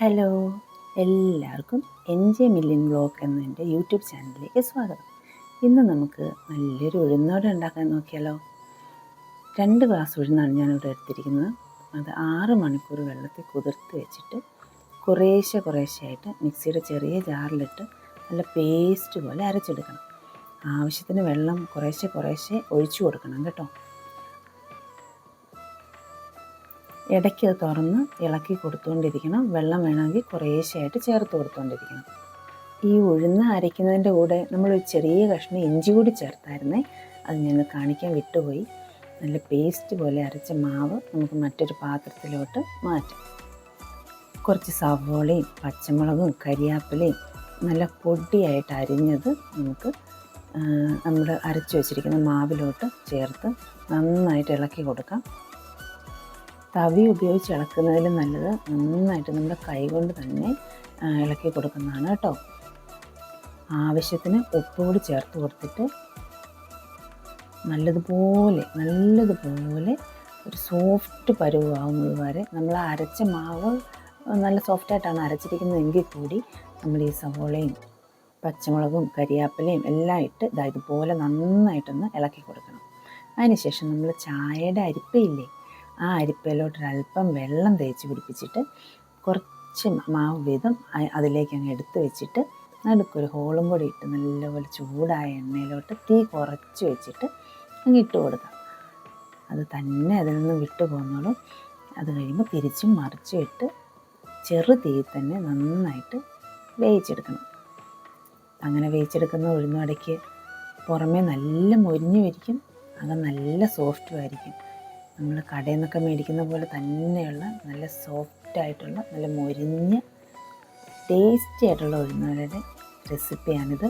Hello. എല്ലാവർക്കും N J million block എന്ന എന്റെ യൂട്യൂബ് ചാനലിലേക്ക് സ്വാഗതം. ഇന്ന് നമുക്ക് നല്ലൊരു ഉഴുന്നോട് ഉണ്ടാക്കാൻ നോക്കിയാലോ. രണ്ട് ഗ്ലാസ് ഉഴുന്നാണ് ഞാനിവിടെ എടുത്തിരിക്കുന്നത്. അത് ആറ് മണിക്കൂർ വെള്ളത്തിൽ കുതിർത്ത് വെച്ചിട്ട് കുറേശ്ശെ ആയിട്ട് മിക്സിയുടെ ചെറിയ ജാറിലിട്ട് നല്ല പേസ്റ്റ് പോലെ അരച്ചെടുക്കണം. ആവശ്യത്തിന് വെള്ളം കുറേശ്ശെ കുറേശ്ശെ ഒഴിച്ചു കൊടുക്കണം കേട്ടോ. ഇടയ്ക്ക് തുറന്ന് ഇളക്കി കൊടുത്തുകൊണ്ടിരിക്കണം വെള്ളം വേണമെങ്കിൽ കുറേശ്ശെയായിട്ട് ചേർത്ത് കൊടുത്തുകൊണ്ടിരിക്കണം ഈ ഉഴുന്ന് അരയ്ക്കുന്നതിന്റെ കൂടെ നമ്മളൊരു ചെറിയ കഷ്ണം ഇഞ്ചി കൂടി ചേർത്തായിരുന്നേ അത് ഞാൻ കാണിക്കാൻ വിട്ടുപോയി. നല്ല പേസ്റ്റ് പോലെ അരച്ച മാവ് നമുക്ക് മറ്റൊരു പാത്രത്തിലോട്ട് മാറ്റാം. കുറച്ച് സവോളയും പച്ചമുളകും കരിയാപ്പിലയും നല്ല പൊടിയായിട്ട് അരിഞ്ഞത് നമുക്ക് നമ്മൾ അരച്ചു വച്ചിരിക്കുന്ന മാവിലോട്ട് ചേർത്ത് നന്നായിട്ട് ഇളക്കി കൊടുക്കാം. തവി ഉപയോഗിച്ച് ഇളക്കുന്നതിലും നല്ലത് നന്നായിട്ട് നമ്മുടെ കൈകൊണ്ട് തന്നെ ഇളക്കി കൊടുക്കുന്നതാണ് കേട്ടോ. ആവശ്യത്തിന് ഉപ്പുകൂടി ചേർത്ത് കൊടുത്തിട്ട് നല്ലതുപോലെ നല്ലതുപോലെ ഒരു സോഫ്റ്റ് പരുവാകുന്നത് വരെ നമ്മൾ അരച്ച മാവ് നല്ല സോഫ്റ്റായിട്ടാണ് അരച്ചിരിക്കുന്നതെങ്കിൽ കൂടി നമ്മൾ ഈ സവോളയും പച്ചമുളകും കരിയാപ്പിലയും എല്ലാം ഇട്ട് ഇതാ ഇതുപോലെ നന്നായിട്ടൊന്ന് ഇളക്കി കൊടുക്കണം. അതിനുശേഷം നമ്മൾ ചായയുടെ അരിപ്പയില്ലേ ആ അരിപ്പയിലോട്ടൊരല്പം വെള്ളം തേച്ച് പിടിപ്പിച്ചിട്ട് കുറച്ച് മാവ് വീതം അതിലേക്ക് അങ്ങ് എടുത്ത് വെച്ചിട്ട് നടുക്കൊരു ഹോളും കൂടി ഇട്ട് നല്ലപോലെ ചൂടായ എണ്ണയിലോട്ട് തീ കുറച്ച് വെച്ചിട്ട് അങ്ങ് ഇട്ട് കൊടുക്കാം. അത് തന്നെ അതിൽ നിന്ന് വിട്ടു പോകുന്നോളും അത് കഴിയുമ്പോൾ തിരിച്ചും മറിച്ചും ഇട്ട് ചെറു തീയിൽ തന്നെ നന്നായിട്ട് വേവിച്ചെടുക്കണം. അങ്ങനെ വേവിച്ചെടുക്കുന്ന ഉഴുന്നുവടയ്ക്ക് പുറമേ നല്ല മൊരിഞ്ഞു വരിക്കും. അത് നല്ല സോഫ്റ്റും ആയിരിക്കും. നമ്മൾ കടയിൽ നിന്നൊക്കെ മേടിക്കുന്ന പോലെ തന്നെയുള്ള നല്ല സോഫ്റ്റ് ആയിട്ടുള്ള നല്ല മൊരിഞ്ഞ ടേസ്റ്റി ആയിട്ടുള്ള ഉഴുന്നുവടയുടെ റെസിപ്പിയാണിത്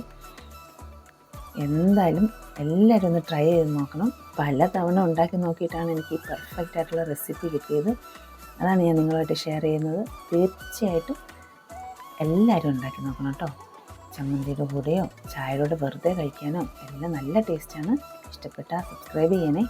എന്തായാലും എല്ലാവരും ഒന്ന് ട്രൈ ചെയ്ത് നോക്കണം. പല തവണ ഉണ്ടാക്കി നോക്കിയിട്ടാണ് എനിക്ക് ഈ പെർഫെക്റ്റ് ആയിട്ടുള്ള റെസിപ്പി കിട്ടിയത്. അതാണ് ഞാൻ നിങ്ങളുമായിട്ട് ഷെയർ ചെയ്യുന്നത്. തീർച്ചയായിട്ടും എല്ലാവരും ഉണ്ടാക്കി നോക്കണം കേട്ടോ. ചമ്മന്തിയുടെ കൂടെയോ ചായയുടെ വെറുതെ കഴിക്കാനോ എല്ലാം നല്ല ടേസ്റ്റാണ് ഇഷ്ടപ്പെട്ടാൽ സബ്സ്ക്രൈബ് ചെയ്യണേ.